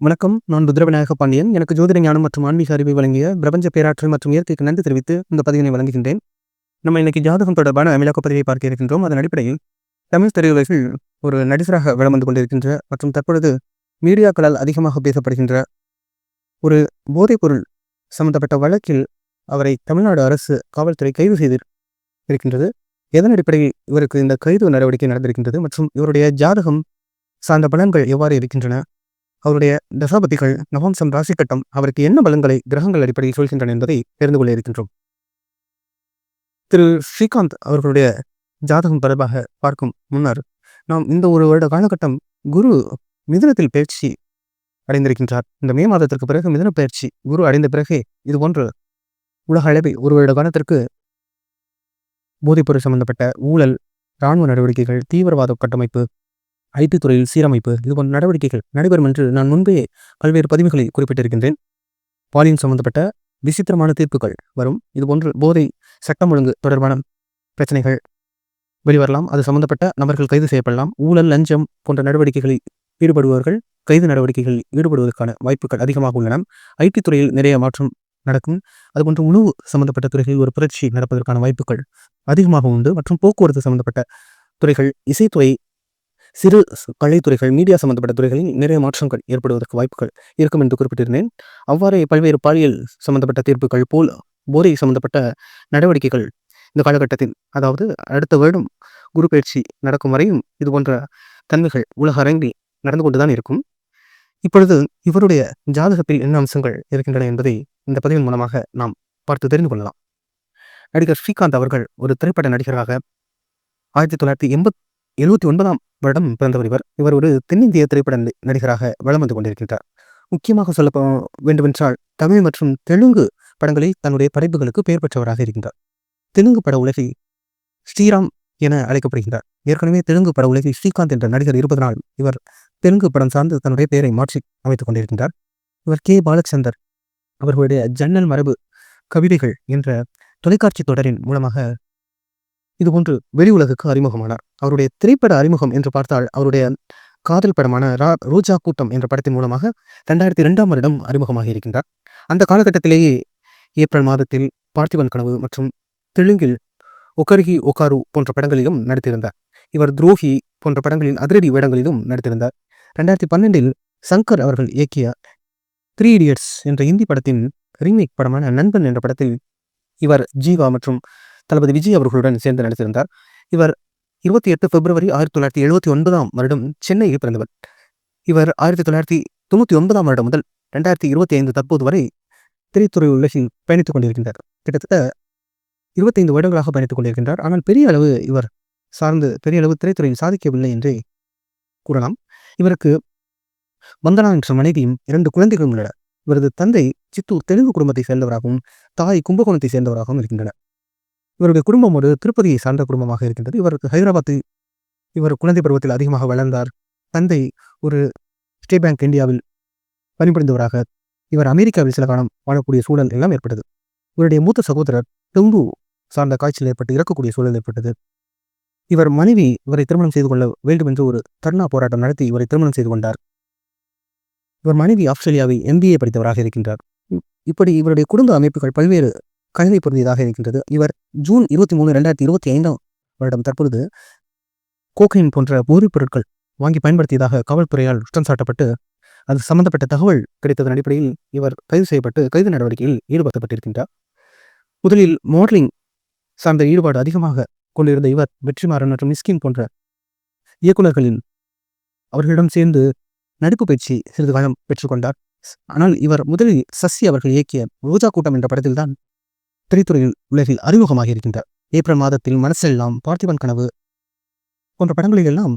வணக்கம். நான் ருத்ரவிநாயக பாண்டியன். எனக்கு ஜோதிட ஞானம் மற்றும் ஆன்மீக அறிவை வழங்கிய பிரபஞ்ச பேராற்றல் மற்றும் இயற்கைக்கு நன்றி தெரிவித்து இந்த பதிவினை வழங்குகின்றேன். நம்ம இன்னைக்கு ஜாதகம் தொடர்பான விளக்க பதிவை பார்க்க இருக்கின்றோம். அதன் அடிப்படையில் தமிழ் திரையுலகில் ஒரு நடிகராக வலம் வந்து கொண்டிருக்கின்ற மற்றும் தற்பொழுது மீடியாக்களால் அதிகமாக பேசப்படுகின்ற ஒரு போதைப்பொருள் சம்பந்தப்பட்ட வழக்கில் அவரை தமிழ்நாடு அரசு காவல்துறை கைது செய்து இருக்கின்றது எதன் அடிப்படையில் இவருக்கு இந்த கைது நடவடிக்கை நடந்திருக்கின்றது மற்றும் இவருடைய ஜாதகம் சார்ந்த பலன்கள் எவ்வாறு இருக்கின்றன? அவருடைய தசாபதிகள் நவம்சம் ராசி கட்டம் அவருக்கு என்ன பலன்களை கிரகங்கள் அடிப்படையில் சொல்கின்றன என்பதை தெரிந்து கொள்ள இருக்கின்றோம். திரு ஸ்ரீகாந்த் அவர்களுடைய ஜாதகம் தொடர்பாக பார்க்கும் முன்னர் நாம் இந்த ஒரு வருட காலகட்டம் குரு மிதனத்தில் பயிற்சி அடைந்திருக்கின்றார். இந்த மே மாதத்திற்கு பிறகு மிதன பயிற்சி குரு அடைந்த பிறகே இது போன்று உலக அளவில் ஒரு வருட காலத்திற்கு போதைப்பொருள் சம்பந்தப்பட்ட ஊழல் இராணுவ நடவடிக்கைகள் தீவிரவாத கட்டமைப்பு ஐடி துறையில் சீரமைப்பு இது போன்ற நடவடிக்கைகள் நடைபெறும் என்று நான் முன்பே பல்வேறு பதிவுகளை குறிப்பிட்டிருக்கின்றேன். பாலியல் சம்பந்தப்பட்ட விசித்திரமான தீர்ப்புகள் வரும். இதுபோன்று போதை சட்டம் ஒழுங்கு தொடர்பான பிரச்சனைகள் வெளிவரலாம். அது சம்பந்தப்பட்ட நபர்கள் கைது செய்யப்படலாம். ஊழல் லஞ்சம் போன்ற நடவடிக்கைகளில் ஈடுபடுபவர்கள் கைது நடவடிக்கைகளில் ஈடுபடுவதற்கான வாய்ப்புகள் அதிகமாக உள்ளன. ஐடி துறையில் நிறைய மாற்றம் நடக்கும். அதுபோன்று உணவு சம்பந்தப்பட்ட துறைகளில் ஒரு புரட்சி நடப்பதற்கான வாய்ப்புகள் அதிகமாக உண்டு. மற்றும் போக்குவரத்து சம்பந்தப்பட்ட துறைகள் இசைத்துறை சிறு கலைத்துறைகள் மீடியா சம்பந்தப்பட்ட துறைகளில் நிறைய மாற்றங்கள் ஏற்படுவதற்கு வாய்ப்புகள் இருக்கும் என்று குறிப்பிட்டிருந்தேன். அவ்வாறே பல்வேறு பாலியல் சம்பந்தப்பட்ட தீர்ப்புகள் போல் போதை சம்பந்தப்பட்ட நடவடிக்கைகள் இந்த காலகட்டத்தில் அதாவது அடுத்த வருடம் குரு பயிற்சி நடக்கும் வரையும் இது போன்ற தன்மைகள் உலக அரங்கில் நடந்து கொண்டுதான் இருக்கும். இப்பொழுது இவருடைய ஜாதகத்தில் என்ன அம்சங்கள் இருக்கின்றன என்பதை இந்த பதிவின் மூலமாக நாம் பார்த்து தெரிந்து கொள்ளலாம். நடிகர் ஸ்ரீகாந்த் அவர்கள் ஒரு திரைப்பட நடிகராக ஆயிரத்தி தொள்ளாயிரத்தி எண்பத் எழுபத்தி ஒன்பதாம் வருடம் பிறந்தவர் இவர். இவர் ஒரு தென்னிந்திய திரைப்பட நடிகராக வளம் வந்து கொண்டிருக்கின்றார். முக்கியமாக சொல்ல வேண்டுமென்றால் தமிழ் மற்றும் தெலுங்கு படங்களில் தன்னுடைய படைப்புகளுக்கு பெயர் பெற்றவராக இருக்கின்றார். தெலுங்கு பட உலகில் ஸ்ரீராம் என அழைக்கப்படுகின்றார். ஏற்கனவே தெலுங்கு பட உலகில் ஸ்ரீகாந்த் என்ற நடிகர் இருப்பதனால் இவர் தெலுங்கு படம் சார்ந்து தன்னுடைய பெயரை மாற்றி அமைத்துக் கொண்டிருக்கின்றார். இவர் கே. பாலச்சந்தர் அவர்களுடைய ஜன்னல் மரபு கவிதைகள் என்ற தொலைக்காட்சி தொடரின் மூலமாக இதுபோன்று வெளி உலகுக்கு அறிமுகமானார். அவருடைய திரைப்பட அறிமுகம் என்று பார்த்தால் அவருடைய காதல் படமான ரா ரோஜா கூட்டம் என்ற படத்தின் மூலமாக ரெண்டாயிரத்தி ரெண்டாம் வருடம் அறிமுகமாக இருக்கின்றார். அந்த காலகட்டத்திலேயே ஏப்ரல் மாதத்தில் பார்த்திபன் கனவு மற்றும் தெலுங்கில் ஒக்கருகி ஒக்காரு போன்ற படங்களிலும் நடித்திருந்தார். இவர் துரோகி போன்ற படங்களில் அதிரடி வேடங்களிலும் நடித்திருந்தார். ரெண்டாயிரத்தி பன்னெண்டில் சங்கர் அவர்கள் இயக்கிய த்ரீ இடியட்ஸ் என்ற இந்தி படத்தின் ரீமேக் படமான நண்பன் என்ற படத்தில் இவர் ஜீவா மற்றும் தளபதி விஜய் அவர்களுடன் சேர்ந்து நடித்திருந்தார். இவர் இருபத்தி எட்டு பிப்ரவரி ஆயிரத்தி தொள்ளாயிரத்தி எழுபத்தி ஒன்பதாம் வருடம் சென்னையில் பிறந்தவர். இவர் ஆயிரத்தி தொள்ளாயிரத்தி தொண்ணூற்றி ஒன்பதாம் வருடம் முதல் ரெண்டாயிரத்தி இருபத்தி ஐந்து தற்போது வரை திரைத்துறை உலகில் பயணித்துக் கொண்டிருக்கின்றார். கிட்டத்தட்ட இருபத்தைந்து வருடங்களாக பயணித்துக் கொண்டிருக்கின்றார். ஆனால் பெரிய அளவு இவர் சார்ந்து பெரிய அளவு திரைத்துறையில் சாதிக்கவில்லை என்றே கூறலாம். இவருக்கு வந்தனா என்ற மனைவியும் இரண்டு குழந்தைகளும் உள்ளனர். இவரது தந்தை சித்தூர் தெலுங்கு குடும்பத்தை சேர்ந்தவராகவும் தாய் கும்பகோணத்தை சேர்ந்தவராகவும் இருக்கின்றனர். இவருடைய குடும்பம் ஒரு திருப்பதியை சார்ந்த குடும்பமாக இருக்கின்றது. இவருக்கு ஹைதராபாத்தில் இவர் குழந்தை பருவத்தில் அதிகமாக வளர்ந்தார். தந்தை ஒரு ஸ்டேட் பேங்க் இந்தியாவில் பணிபுரிந்தவராக இவர் அமெரிக்காவில் சில காலம் வாழக்கூடிய சூழல் எல்லாம் ஏற்பட்டது. இவருடைய மூத்த சகோதரர் டெங்கு சார்ந்த காய்ச்சல் ஏற்பட்டு இறக்கக்கூடிய சூழல் ஏற்பட்டது. இவர் மனைவி இவரை திருமணம் செய்து கொள்ள வேண்டும் என்று ஒரு தர்ணா போராட்டம் நடத்தி இவரை திருமணம் செய்து கொண்டார். இவர் மனைவி ஆஸ்திரேலியாவை எம்பிஏ படித்தவராக இருக்கின்றார். இப்படி இவருடைய குடும்ப அமைப்புகள் பல்வேறு கழுதை பொருந்தியதாக இருக்கின்றது. இவர் ஜூன் இருபத்தி மூணு ரெண்டாயிரத்தி இருபத்தி ஐந்தாம் வருடம் தற்பொழுது கோகைன் போன்ற போதைப் பொருட்கள் வாங்கி பயன்படுத்தியதாக காவல்துறையால் குற்றம் சாட்டப்பட்டு அது சம்பந்தப்பட்ட தகவல் கிடைத்ததன் அடிப்படையில் இவர் கைது செய்யப்பட்டு கைது நடவடிக்கையில் ஈடுபடுத்தப்பட்டிருக்கின்றார். முதலில் மாடலிங் சார்ந்த ஈடுபாடு அதிகமாக கொண்டிருந்த இவர் வெற்றிமாறன் மற்றும் மிஸ்கின் போன்ற இயக்குநர்களின் அவர்களிடம் சேர்ந்து நடிப்பு பயிற்சி சிறிது காலம் பெற்றுக்கொண்டார். ஆனால் இவர் முதலில் சசி அவர்கள் இயக்கிய ரோஜா கூட்டம் என்ற படத்தில்தான் திரைத்துறையில் உலகில் அறிமுகமாக இருக்கின்றார். ஏப்ரல் மாதத்தில் மனசெல்லாம் பார்த்திபன் கனவு போன்ற படங்களிலெல்லாம்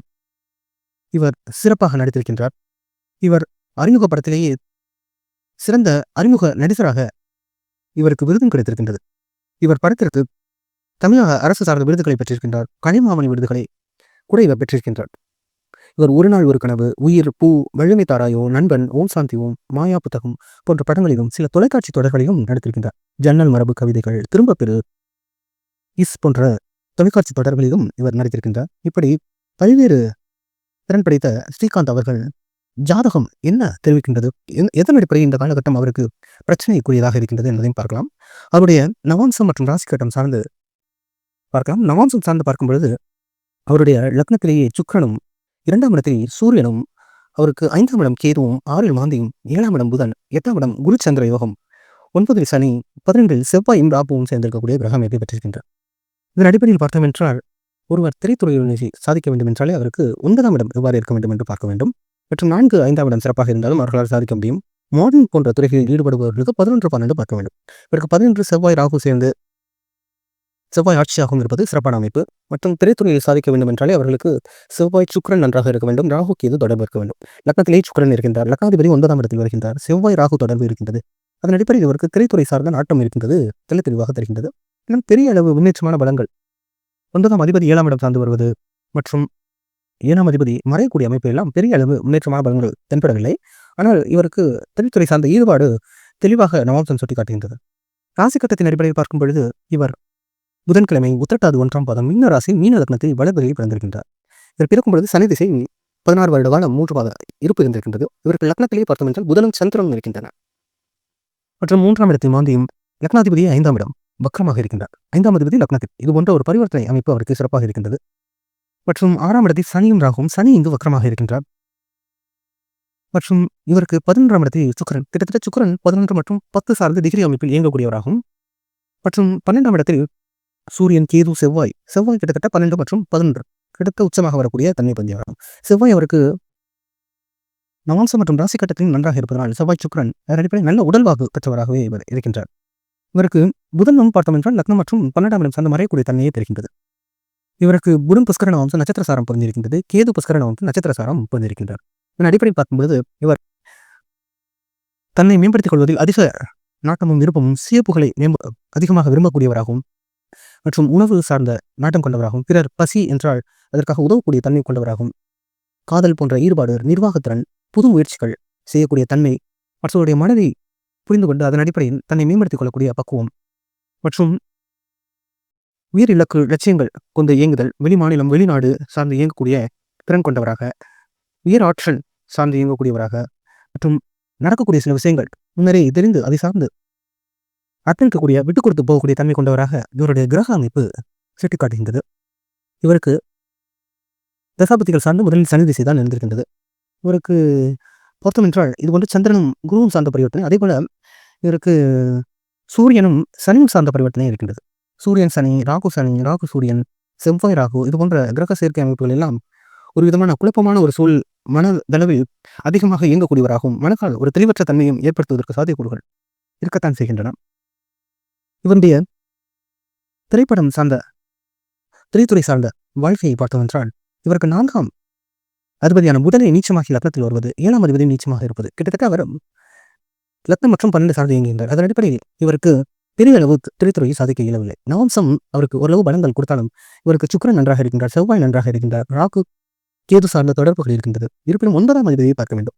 இவர் சிறப்பாக நடித்திருக்கின்றார். இவர் அறிமுக படத்திலேயே சிறந்த அறிமுக நடிகராக இவருக்கு விருதும் கிடைத்திருக்கின்றது. இவர் படத்திற்கு தமிழக அரசு சார்ந்த விருதுகளை பெற்றிருக்கின்றார். கனிமாமணி விருதுகளை கூட இவர் பெற்றிருக்கின்றார். இவர் ஒரு நாள் ஒரு கனவு உயிர் பூ வழுமை தாராயோ நண்பன் ஓம் சாந்தி ஓம் மாயா புத்தகம் போன்ற படங்களிலும் சில தொலைக்காட்சி தொடர்களிலும் நடித்திருக்கின்றார். ஜன்னல் மரபு கவிதைகள் திரும்ப பெரு இஸ் போன்ற தொலைக்காட்சி தொடர்களிலும் இவர் நடித்திருக்கின்றார். இப்படி பல்வேறு திறன் படைத்த ஸ்ரீகாந்த் அவர்கள் ஜாதகம் என்ன தெரிவிக்கின்றது? எதன் அடிப்படையில் இந்த காலகட்டம் அவருக்கு பிரச்சனைக்குரியதாக இருக்கின்றது என்பதையும் பார்க்கலாம். அவருடைய நவாம்சம் மற்றும் ராசி கட்டம் சார்ந்து பார்க்கலாம். நவாம்சம் சார்ந்து பார்க்கும் பொழுது அவருடைய லக்னத்திலேயே சுக்கரனும் இரண்டாம் இடத்தில் சூரியனும் அவருக்கு ஐந்தாம் இடம் கேதுவும் ஆறில் மாந்தியும் ஏழாம் இடம் புதன் எட்டாம் இடம் குரு சந்திர யோகம் ஒன்பதில் சனி பதினெண்டில் செவ்வாயும் ராபுவும் சேர்ந்திருக்கக்கூடிய கிரகம் எப்படி பெற்றிருக்கின்றார். இதன் அடிப்படையில் பார்த்தோம் என்றால் ஒருவர் திரைத்துறையில் சாதிக்க வேண்டும் என்றாலே அவருக்கு ஒன்பதாம் இடம் எவ்வாறு இருக்க வேண்டும் என்று பார்க்க வேண்டும். மற்றும் நான்கு ஐந்தாம் இடம் சிறப்பாக இருந்தாலும் அவர்களால் சாதிக்க முடியும். மாடர்ன் போன்ற துறைகளில் ஈடுபடுபவர்களுக்கு பதினொன்று பன்னெண்டு பார்க்க வேண்டும். இவருக்கு பதினொன்று செவ்வாய் ராகு சேர்ந்து செவ்வாய் ஆட்சியாகவும் இருப்பது சிறப்பான அமைப்பு. மற்றும் திரைத்துறையில் சாதிக்க வேண்டும் என்றாலே அவர்களுக்கு செவ்வாய் சுக்கிரன் நன்றாக இருக்க வேண்டும். ராகு கேது தொடர்பு இருக்க வேண்டும். லக்னத்திலே சுக்கரன் இருக்கின்றார். லக்னாதிபதி ஒன்பதாம் இடத்தில் வருகின்றார். செவ்வாய் ராகு தொடர்பு இருக்கின்றது. அதன் அடிப்படையில் இவருக்கு திரைத்துறை சார்ந்த நாட்டம் இருக்கின்றது. தெளி தெளிவாக தெரிகின்றது. இன்னும் பெரிய அளவு முன்னேற்றமான பலங்கள். ஒன்பதாம் அதிபதி ஏழாம் இடம் சார்ந்து வருவது மற்றும் ஏழாம் அதிபதி மறையக்கூடிய அமைப்பு எல்லாம் பெரிய அளவு முன்னேற்றமான பலங்கள் தென்படவில்லை. ஆனால் இவருக்கு திரைத்துறை சார்ந்த ஈடுபாடு தெளிவாக நவாம்சன் சுட்டிக்காட்டுகின்றது. ராசி கட்டத்தின் அடிப்படையில் பார்க்கும் பொழுது இவர் புதன்கிழமை உத்திரட்டாது ஒன்றாம் பாதம் மீன ராசி மீன லக்னத்தில் வளர்வரையில் பிறந்திருக்கின்றார். இவர் பிறக்கும் பொழுது சனி திசை பதினாறு வருட காலம் மூன்று பாத இருப்பு இருந்திருக்கின்றது. இவருக்கு லக்னத்திலேயே பார்த்தோம் என்றால் புதனும் சந்திரனும் இருக்கின்றன மற்றும் மூன்றாம் இடத்தில் மாந்தியும் லக்னாதிபதி ஐந்தாம் இடம் வக்கரமாக இருக்கின்றார். ஐந்தாம் அதிபதி லக்னத்தில். இது போன்ற ஒரு பரிவர்த்தனை அமைப்பு அவருக்கு சிறப்பாக இருக்கின்றது. மற்றும் ஆறாம் இடத்தில் சனியும் ராகும் சனி இங்கு வக்கரமாக இருக்கின்றார். மற்றும் இவருக்கு பதினொன்றாம் இடத்தில் சுக்கரன். கிட்டத்தட்ட சுக்கரன் பதினொன்று மற்றும் பத்து சார்ந்த டிகிரி அமைப்பில் இயங்கக்கூடியவராகும். மற்றும் பன்னெண்டாம் இடத்தில் சூரியன் கேது செவ்வாய். செவ்வாய் கிட்டத்தட்ட பன்னெண்டு மற்றும் பதினொன்று. கிட்டத்தட்ட உச்சமாக வரக்கூடிய தன்மை பந்தியாகும் செவ்வாய் அவருக்கு நவாம்சம் மற்றும் ராசி கட்டத்திலும் நன்றாக இருப்பதனால் செவ்வாய் சுக்கரன் அதன் அடிப்படையில் நல்ல உடல்வாகு பெற்றவராகவே இவர் இருக்கின்றார். இவருக்கு புதனும் பார்த்தோம் என்றால் லக்னம் மற்றும் பன்னெண்டாம் இடம் சார்ந்த மறையக்கூடிய தன்மையை தெரிகின்றது இவருக்கு புதன் புஷ்கர வம்சம் நட்சத்திர சாரம் பொருந்திருக்கின்றது. கேது புஷ்கர வம்சம் நட்சத்திர சாரம் பொருந்திருக்கின்றார். இதன் அடிப்படையில் பார்க்கும்போது இவர் தன்னை மேம்படுத்திக் கொள்வதில் அதிக நாட்டமும் விருப்பமும் சியப்புகளை மேம்ப அதிகமாக விரும்பக்கூடியவராகவும் மற்றும் உணவு சார்ந்த நாட்டம் கொண்டவராகவும் பிறர் பசி என்றால் அதற்காக உதவக்கூடிய தன்மை கொண்டவராகவும் காதல் போன்ற ஈடுபாடு நிர்வாகத்திறன் புது முயற்சிகள் செய்யக்கூடிய தன்மை மற்றவருடைய மனதை புரிந்து கொண்டு அதன் அடிப்படையில் தன்னை மேம்படுத்திக் கொள்ளக்கூடிய பக்குவம் மற்றும் உயிர் இலக்கு லட்சியங்கள் கொண்டு இயங்குதல் வெளிமாநிலம் வெளிநாடு சார்ந்து இயங்கக்கூடிய திறன் கொண்டவராக உயர் ஆற்றல் சார்ந்து இயங்கக்கூடியவராக மற்றும் நடக்கக்கூடிய சில விஷயங்கள் முன்னரே தெரிந்து அதை சார்ந்து அர்ப்பணிக்கக்கூடிய விட்டு கொடுத்து போகக்கூடிய தன்மை கொண்டவராக இவருடைய கிரக அமைப்பு சுட்டிக்காட்டுகின்றது. இவருக்கு தசாபதிகள் சார்ந்து முதலில் சனி திசை தான் இருந்திருக்கின்றது. இவருக்கு பொருத்தம் என்றால் இது போன்று சந்திரனும் குருவும் சார்ந்த பரிவர்த்தனை அதே போல இவருக்கு சூரியனும் சனியும் சார்ந்த பரிவர்த்தனை இருக்கின்றது. சூரியன் சனி ராகு சனி ராகு சூரியன் செவ்வாய் ராகு இது போன்ற கிரக சேர்க்கை அமைப்புகள் எல்லாம் ஒரு விதமான குழப்பமான ஒரு சூழ் மனதளவில் அதிகமாக இயங்கக்கூடியவராகவும் மனக்கால் ஒரு தெளிவற்ற தன்மையும் ஏற்படுத்துவதற்கு சாத்தியக்கூறுகள் இருக்கத்தான் செய்கின்றன. இவருடைய திரைப்படம் சார்ந்த திரைத்துறை சார்ந்த வாழ்க்கையை பார்த்தவென்றால் இவருக்கு நான்காம் அதிபதியான புதனை நீச்சமாகி லக்னத்தில் வருவது ஏழாம் அதிபதி நீச்சமாக இருப்பது. கிட்டத்தட்ட அவர் லக்னம் மற்றும் பன்னெண்டு சார்ந்து இயங்குகின்றார் அதன் அடிப்படையில் இவருக்கு பெரிய அளவு திரைத்துறையை சாதிக்க இயலவில்லை. நவம்சம் அவருக்கு ஓரளவு பலங்கள் கொடுத்தாலும் இவருக்கு சுக்கிரன் நன்றாக இருக்கின்றார் செவ்வாய் நன்றாக இருக்கின்றார் ராகு கேது சார்ந்த தொடர்புகள் இருக்கின்றது. இருப்பினும் ஒன்பதாம் அதிபதியை பார்க்க வேண்டும்.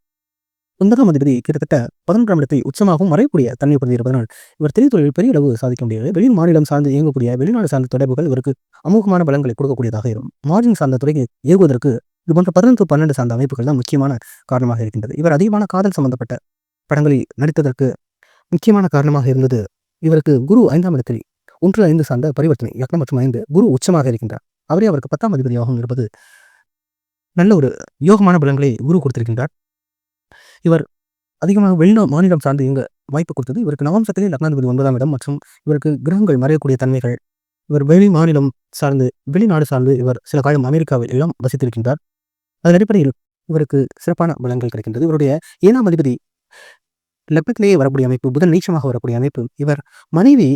ஒன்பதாம் அதிபதி கிட்டத்தட்ட பதினொன்றாம் இடத்தை உச்சமாகவும் மறையக்கூடிய தன்மை இருப்பதனால் இவர் திரைத்துறையில் பெரிய அளவு சாதிக்க முடியாது. வெளி மாநிலம் சார்ந்து இயங்கக்கூடிய வெளிநாடு சார்ந்த தொடர்புகள் இவருக்கு அமோகமான பலங்களை கொடுக்கக்கூடியதாக இருக்கும். மார்ஜின் சார்ந்த துறையை இயங்குவதற்கு இது போன்ற பதினொன்று பன்னெண்டு சார்ந்த அமைப்புகள் தான் முக்கியமான காரணமாக இருக்கின்றது. இவர் அதிகமான காதல் சம்பந்தப்பட்ட படங்களில் நடித்ததற்கு முக்கியமான காரணமாக இருந்தது இவருக்கு குரு ஐந்தாம் இடத்தில் ஒன்று ஐந்து சார்ந்த பரிவர்த்தனை யக்னம் மற்றும் ஐந்து குரு உச்சமாக இருக்கின்றார். அவரே அவருக்கு பத்தாம் அதிபதியாகவும் இருப்பது நல்ல ஒரு யோகமான பலங்களை குரு கொடுத்திருக்கின்றார். இவர் அதிகமாக வெளிநா மாநிலம் சார்ந்து இங்கே வாய்ப்பு கொடுத்தது. இவருக்கு நவம்சத்திலே லக்னாதிபதி ஒன்பதாம் இடம் மற்றும் இவருக்கு கிரகங்கள் மறையக்கூடிய தன்மைகள். இவர் வெளி மாநிலம் சார்ந்து வெளிநாடு சார்ந்து இவர் சில காலம் அமெரிக்காவில் எல்லாம் வசித்திருக்கின்றார். அதன் அடிப்படையில் இவருக்கு சிறப்பான பலன்கள் கிடைக்கின்றது. இவருடைய ஏழாம் அதிபதி லக்னத்திலேயே வரக்கூடிய அமைப்பு புதன் நீச்சமாக வரக்கூடிய அமைப்பு. இவர் மனைவி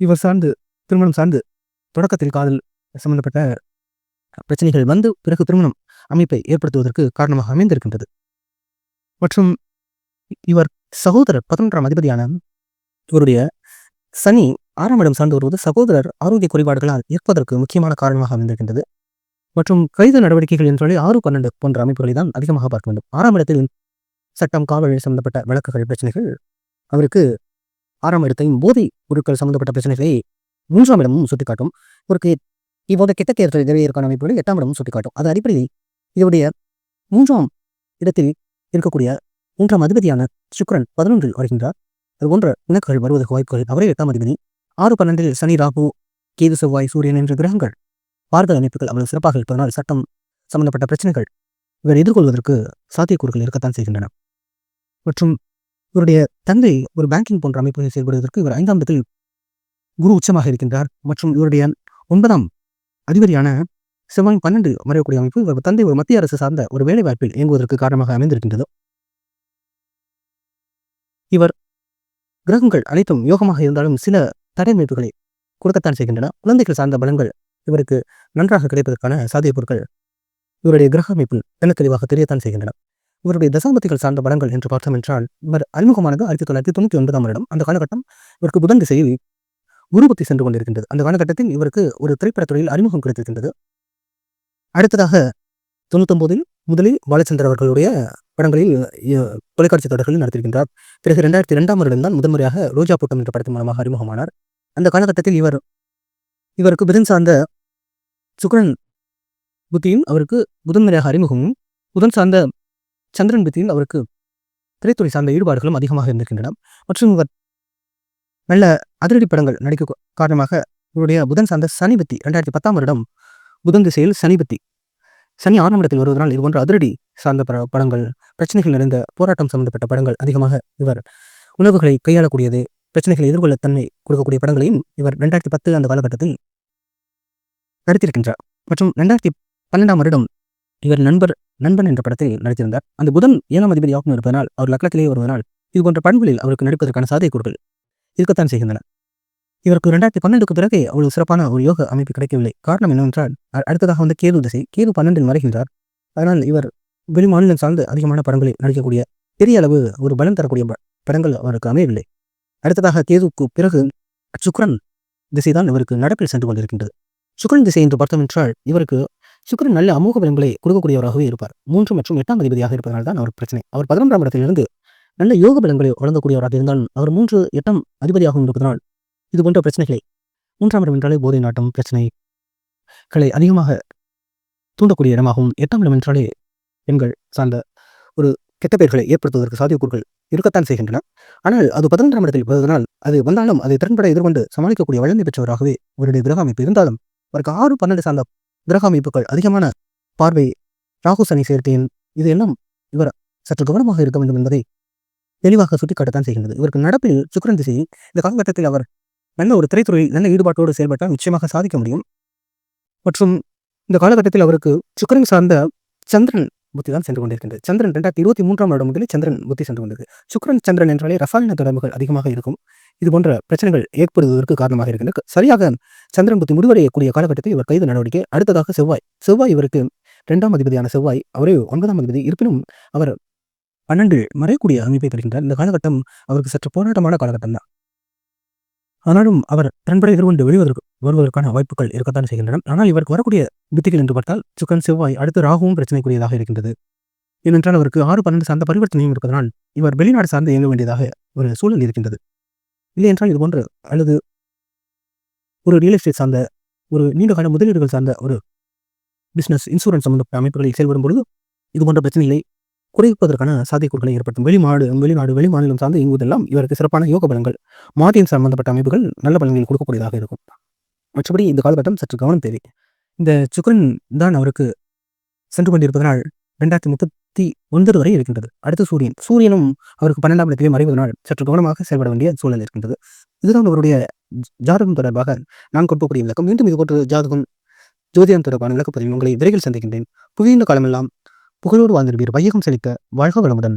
இவர் சார்ந்து திருமணம் சார்ந்து தொடக்கத்தில் காதல் சம்பந்தப்பட்ட பிரச்சனைகள் வந்து பிறகு திருமணம் அமைப்பை ஏற்படுத்துவதற்கு காரணமாக அமைந்திருக்கின்றது. மற்றும் இவர் சகோதரர் பதினொன்றாம் அதிபதியான இவருடைய சனி ஆறாம் இடம் சார்ந்து வருவது சகோதரர் ஆரோக்கிய குறைபாடுகளால் இருப்பதற்கு முக்கியமான காரணமாக அமைந்திருக்கின்றது. மற்றும் கைது நடவடிக்கைகள் என்றாலே ஆறு பன்னெண்டு போன்ற அமைப்புகளை தான் அதிகமாக பார்க்க வேண்டும். ஆறாம் இடத்தில் சட்டம் காவல் சம்பந்தப்பட்ட வழக்குகள் பிரச்சனைகள் அவருக்கு ஆறாம் இடத்தையும் போதை பொருட்கள் சம்பந்தப்பட்ட பிரச்சனைகளை மூன்றாம் இடமும் சுட்டிக்காட்டும். இவருக்கு இப்போது கெட்ட தேர்தல் நிறைவேற்கான அமைப்புகளை எட்டாம் இடமும் சுட்டிக்காட்டும். அது அடிப்படையில் இதனுடைய மூன்றாம் இடத்தில் இருக்கக்கூடிய மூன்றாம் அதிபதியான சுக்ரன் பதினொன்றில் வருகின்றார். அது போன்ற இணக்குகள் வருவதற்கு வாய்ப்புகள் அவரே எட்டாம் அதிபதி. ஆறு பன்னெண்டில் சனி ராகு கேது செவ்வாய் சூரியன் என்ற கிரகங்கள் பார்க்க அமைப்புகள் அவ்வளவு சிறப்பாக இருப்பதனால் சட்டம் சம்பந்தப்பட்ட பிரச்சனைகள் இவர் எதிர்கொள்வதற்கு சாத்தியக்கூறுகள் இருக்கத்தான் செய்கின்றன. மற்றும் இவருடைய தந்தை ஒரு பேங்கிங் போன்ற அமைப்புகளை செயல்படுவதற்கு இவர் ஐந்தாம் இடத்தில் குரு உச்சமாக இருக்கின்றார். மற்றும் இவருடைய ஒன்பதாம் அதிபதியான செவ்வாய் பன்னெண்டு மறையக்கூடிய அமைப்பு இவர் தந்தை ஒரு மத்திய அரசு சார்ந்த ஒரு வேலைவாய்ப்பில் இயங்குவதற்கு காரணமாக அமைந்திருக்கின்றது. இவர் கிரகங்கள் அனைத்தும் யோகமாக இருந்தாலும் சில தடைமைப்புகளை கொடுக்கத்தான் செய்கின்றன. குழந்தைகள் சார்ந்த பலன்கள் இவருக்கு நன்றாக கிடைப்பதற்கான சாத்தியப்பொருட்கள் இவருடைய கிரக அமைப்பில் தெல்ல தெளிவாக தெரியத்தான் செய்கின்றன. இவருடைய தசாபத்திகள் சார்ந்த பலங்கள் என்று பார்த்தோம் என்றால் இவர் அறிமுகமானது ஆயிரத்தி தொள்ளாயிரத்தி தொண்ணூற்றி ஒன்பதாம் வருடம். அந்த காலகட்டம் இவருக்கு புதன் திசையில் உருவத்தி சென்று கொண்டிருக்கின்றது. அந்த காலகட்டத்தில் இவருக்கு ஒரு திரைப்படத் துறையில் அறிமுகம் கிடைத்திருக்கின்றது. அடுத்ததாக தொண்ணூத்தொம்போதில் முதலில் பாலச்சந்தர் அவர்களுடைய படங்களில் தொலைக்காட்சி தொடர்களில் நடத்திருக்கின்றார் பிறகு ரெண்டாயிரத்தி ரெண்டாம் வருடம்தான் முதன்முறையாக ரோஜா பூட்டம் என்ற படத்தின் மூலமாக அறிமுகமானார். அந்த காலகட்டத்தில் இவர் இவருக்கு புதன் சார்ந்த சுக்கரன் புத்தியும் அவருக்கு புதன்முறையாக அறிமுகமும் புதன் சார்ந்த சந்திரன் புத்தியும் அவருக்கு திரைத்துறை சார்ந்த ஈடுபாடுகளும் அதிகமாக இருந்திருக்கின்றன. மற்றும் இவர் நல்ல அதிரடி படங்கள் நடிக்க காரணமாக இவருடைய புதன் சார்ந்த சனி பத்தி ரெண்டாயிரத்தி பத்தாம் வருடம் புதன் திசையில் சனி பத்தி. சனி ஆறாம் இடத்தில் வருவதனால் இது போன்ற அதிரடி சார்ந்த படங்கள் பிரச்சனைகள் நிறைந்த போராட்டம் சம்பந்தப்பட்ட படங்கள் அதிகமாக இவர் உணவுகளை கையாளக்கூடியது பிரச்சனைகளை எதிர்கொள்ள தன்மை கொடுக்கக்கூடிய படங்களையும் இவர் ரெண்டாயிரத்தி பத்து அந்த காலகட்டத்தில் நடித்திருக்கின்றார். மற்றும் ரெண்டாயிரத்தி பன்னெண்டாம் வருடம் இவர் நண்பர் நண்பன் என்ற படத்தில் நடித்திருந்தார். அந்த புதன் ஏழாம் அதிபதியாகவும் இருப்பதனால் அவர் லக்னத்திலேயே வருவதனால் இது போன்ற பண்புகளில் அவருக்கு நடிப்பதற்கான சாத்தியக்கூறுகள் இருக்கத்தான் செய்கின்றன. இவருக்கு ரெண்டாயிரத்தி பன்னெண்டுக்கு பிறகு அவ்வளவு சிறப்பான ஒரு யோக அமைப்பு கிடைக்கவில்லை. காரணம் என்னவென்றால் அடுத்ததாக வந்து கேது திசை கேது பன்னெண்டில் மறைகின்றார். அதனால் இவர் வெளி மாநிலம் சார்ந்து அதிகமான படங்களில் நடிக்கக்கூடிய பெரிய அளவு ஒரு பலம் தரக்கூடிய படங்கள் அவருக்கு அமையவில்லை. அடுத்ததாக கேதுக்கு பிறகு சுக்ரன் திசைதான் இவருக்கு நடப்பில் சென்று கொண்டிருக்கின்றது. சுக்ரன் திசை என்று பார்த்தோம் என்றால் இவருக்கு சுக்ரன் நல்ல அமோக பலன்களை கொடுக்கக்கூடியவராகவே இருப்பார். மூன்று மற்றும் எட்டாம் அதிபதியாக இருப்பதனால் தான் அவர் பிரச்சனை. அவர் பதினொன்றாம் இடத்திலிருந்து நல்ல யோக பலன்களை வழங்கக்கூடியவராக இருந்தாலும் அவர் மூன்று எட்டாம் அதிபதியாகவும் இருப்பதனால் இது போன்ற பிரச்சனைகளை மூன்றாம் இடம் என்றாலே போதை நாட்டம் பிரச்சனைகளை அதிகமாக தூண்டக்கூடிய இடமாகவும் எட்டாம் இடம் என்றாலே பெண்கள் சார்ந்த ஒரு கெட்ட பெயர்களை ஏற்படுத்துவதற்கு சாத்தியக்கூறுகள் இருக்கத்தான் செய்கின்றன. ஆனால் அது பதினொன்றாம் இடத்தில் வருவதனால் அது வந்தாலும் அதை திறன்பட எதிர்கொண்டு சமாளிக்கக்கூடிய வளர்ந்து பெற்றவராகவே அவருடைய கிரக அமைப்பு இருந்தாலும் அவருக்கு ஆறு பன்னெண்டு சார்ந்த கிரக அமைப்புகள் அதிகமான பார்வை ராகு சனி சேர்க்கையின் இது எல்லாம் இவர் சற்று கவனமாக இருக்க வேண்டும் என்பதை தெளிவாக சுட்டிக்காட்டத்தான் செய்கின்றது. இவருக்கு நடப்பில் சுக்கரன் திசையில் இந்த காலகட்டத்தில் அவர் நல்ல ஒரு திரைத்துறையில் நல்ல ஈடுபாட்டோடு செயல்பட்டால் நிச்சயமாக சாதிக்க முடியும். மற்றும் இந்த காலகட்டத்தில் அவருக்கு சுக்கரன் சார்ந்த சந்திரன் புத்தி தான் சென்று கொண்டிருக்கின்றது. சந்திரன் ரெண்டாயிரத்தி இருபத்தி மூன்றாம் வருடம் முதலில் சந்திரன் புத்தி சென்று கொண்டது சுக்கரன் சந்திரன் என்றாலே ரசாயன தொடர்புகள் அதிகமாக இருக்கும். இது போன்ற பிரச்சனைகள் ஏற்படுவதற்கு காரணமாக இருக்கின்றது. சரியாக சந்திரன் புத்தி முடிவடையக்கூடிய காலகட்டத்தில் இவர் கைது நடவடிக்கை அடுத்ததாக செவ்வாய். செவ்வாய் இவருக்கு இரண்டாம் அதிபதியான செவ்வாய் அவரே ஒன்பதாம் அதிபதி. இருப்பினும் அவர் பன்னெண்டு மறையக்கூடிய அமைப்பை பெறுகின்றார். இந்த காலகட்டம் அவருக்கு சற்று போராட்டமான காலகட்டம் தான் ஆனாலும் அவர் தன்படை எதிர்கொண்டு வெளிவதற்கு வருவதற்கான வாய்ப்புகள் இருக்கத்தான் செய்கின்றன. ஆனால் இவருக்கு வரக்கூடிய வித்திகள் என்று பார்த்தால் சுக்கன் செவ்வாய் அடுத்து ராகுவும் பிரச்சனைக்குரியதாக இருக்கின்றது. ஏனென்றால் அவருக்கு ஆறு பன்னெண்டு சார்ந்த பரிவர்த்தனையும் இருப்பதனால் இவர் வெளிநாடு சார்ந்து இயங்க வேண்டியதாக ஒரு சூழல் இருக்கின்றது. இல்லை என்றால் இது போன்ற அல்லது ஒரு ரியல் எஸ்டேட் சார்ந்த ஒரு நீண்டகால முதலீடுகள் சார்ந்த ஒரு பிஸ்னஸ் இன்சூரன்ஸ் சம்பந்தப்பட்ட அமைப்புகளில் செயல்படும் பொழுது இது போன்ற பிரச்சனைகளை குறைப்பதற்கான சாத்தியக்கூறுகளை ஏற்படுத்தும். வெளிநாடு வெளிநாடு வெளி மாநிலம் சார்ந்து இயங்குவதெல்லாம் இவருக்கு சிறப்பான யோக பலங்கள் மாதியம் சம்பந்தப்பட்ட அமைப்புகள் நல்ல பலன்கள் கொடுக்கக்கூடியதாக இருக்கும். மற்றபடி இந்த காலகட்டம் சற்று கவனம் தேவை. இந்த சுக்கரன் தான் அவருக்கு சென்று கொண்டிருப்பதனால் ரெண்டாயிரத்தி முப்பத்தி ஒன்பது வரை இருக்கின்றது. அடுத்து சூரியன். சூரியனும் அவருக்கு பன்னெண்டாம் இடத்திலே மறைவதனால் சற்று கவனமாக செயல்பட வேண்டிய சூழல் இருக்கின்றது. இதுதான் அவருடைய ஜாதகம் தொடர்பாக நான் கொடுக்கக்கூடிய விளக்கம். மீண்டும் இது போன்ற ஜாதகம் ஜோதிடம் தொடர்பான விளக்கப்பதிவு உங்களை விரைவில் சந்திக்கின்றேன். புவியின் காலமெல்லாம் புகழோடு வாழ்ந்திருப்பீர் வையகம் செழிக்க வாழ்க வளமுடன்.